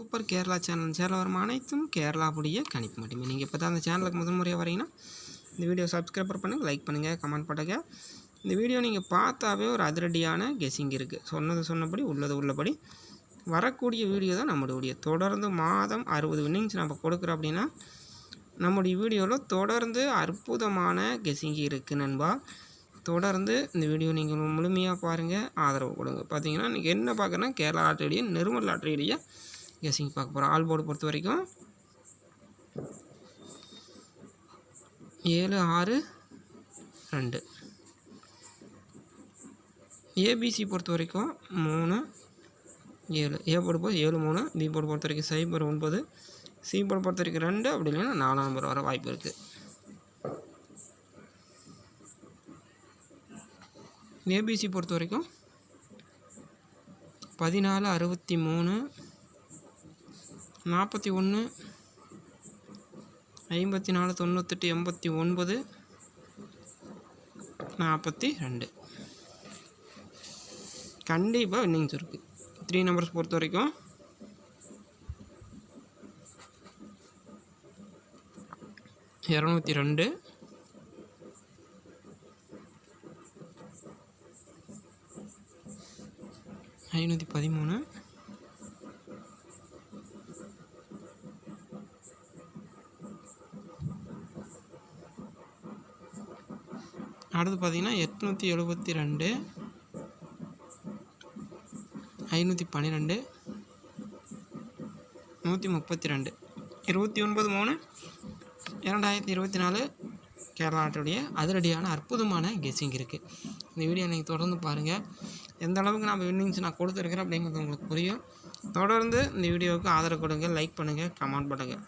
Super Kerala channel. Channel வரும் அனைத்தும் கேரளாவுடைய கணிப்பு மட்டுமே. நீங்கள் இப்போ தான் அந்த சேனலுக்கு முதல் முறையாக வரீங்கன்னா இந்த வீடியோ சப்ஸ்கிரைபர் பண்ணுங்கள் லைக் பண்ணுங்கள் கமெண்ட் பண்ணுங்கள் இந்த வீடியோ நீங்கள் பார்த்தாவே ஒரு அதிரடியான கெஸிங் இருக்குது சொன்னது சொன்னபடி உள்ளது உள்ளபடி வரக்கூடிய வீடியோ தான் நம்மளுடைய தொடர்ந்து மாதம் அறுபது வின்னிங்ஸ் நம்ம கொடுக்குறோம் அப்படின்னா நம்முடைய வீடியோவில் தொடர்ந்து அற்புதமான கெஸிங் இருக்குது நண்பா. தொடர்ந்து இந்த வீடியோ நீங்கள் முழுமையாக பாருங்கள் ஆதரவு கொடுங்க. பார்த்தீங்கன்னா இன்றைக்கி என்ன பார்க்குறேன்னா கேரளா லாட்டரியுடைய நிர்மல் லாட்டரியுடைய கெஸிங் பார்க்க போகிறோம் ஆல் போர்டு பொறுத்த வரைக்கும். ஏழு ஆறு ரெண்டு. ஏபிசி பொறுத்த வரைக்கும் மூணு ஏழு. ஏ போர்டு போது ஏழு மூணு. பி போர்டு பொறுத்த வரைக்கும் சைபர் ஒன்பது. சி போர்டு பொறுத்த வரைக்கும் ரெண்டு. அப்படி இல்லைன்னா நாலாம் நம்பர் வர வாய்ப்பு இருக்குது ஏபிசி பொறுத்த வரைக்கும் பதினாலு அறுபத்தி மூணு நாற்பத்தி ஒன்று ஐம்பத்தி நாலு தொண்ணூத்தெட்டு எண்பத்தி ஒன்பது நாற்பத்தி ரெண்டு. கண்டிப்பாக இன்னிங்ஸ் இருக்குது த்ரீ நம்பர்ஸ் பொறுத்த வரைக்கும். இரநூத்தி ரெண்டு. ஐநூற்றி பதிமூணு. அடுத்து பார்த்தீங்கன்னா எட்நூற்றி எழுபத்தி ரெண்டு ஐநூற்றி பன்னிரெண்டு நூற்றி முப்பத்தி ரெண்டு. இருபத்தி ஒன்பது மூணு இரண்டாயிரத்தி இருபத்தி நாலு கேரளா நாட்டுடைய அதிரடியான அற்புதமான கெஸ்ஸிங் இருக்குது இந்த வீடியோ நீங்கள் தொடர்ந்து பாருங்கள் எந்த அளவுக்கு நம்ம வின்னிங்ஸ் நான் கொடுத்துருக்குறேன் அப்படிங்கிறது உங்களுக்கு புரியும். தொடர்ந்து இந்த வீடியோவுக்கு ஆதரவு கொடுங்க லைக் பண்ணுங்கள் கமெண்ட் பண்ணுங்கள்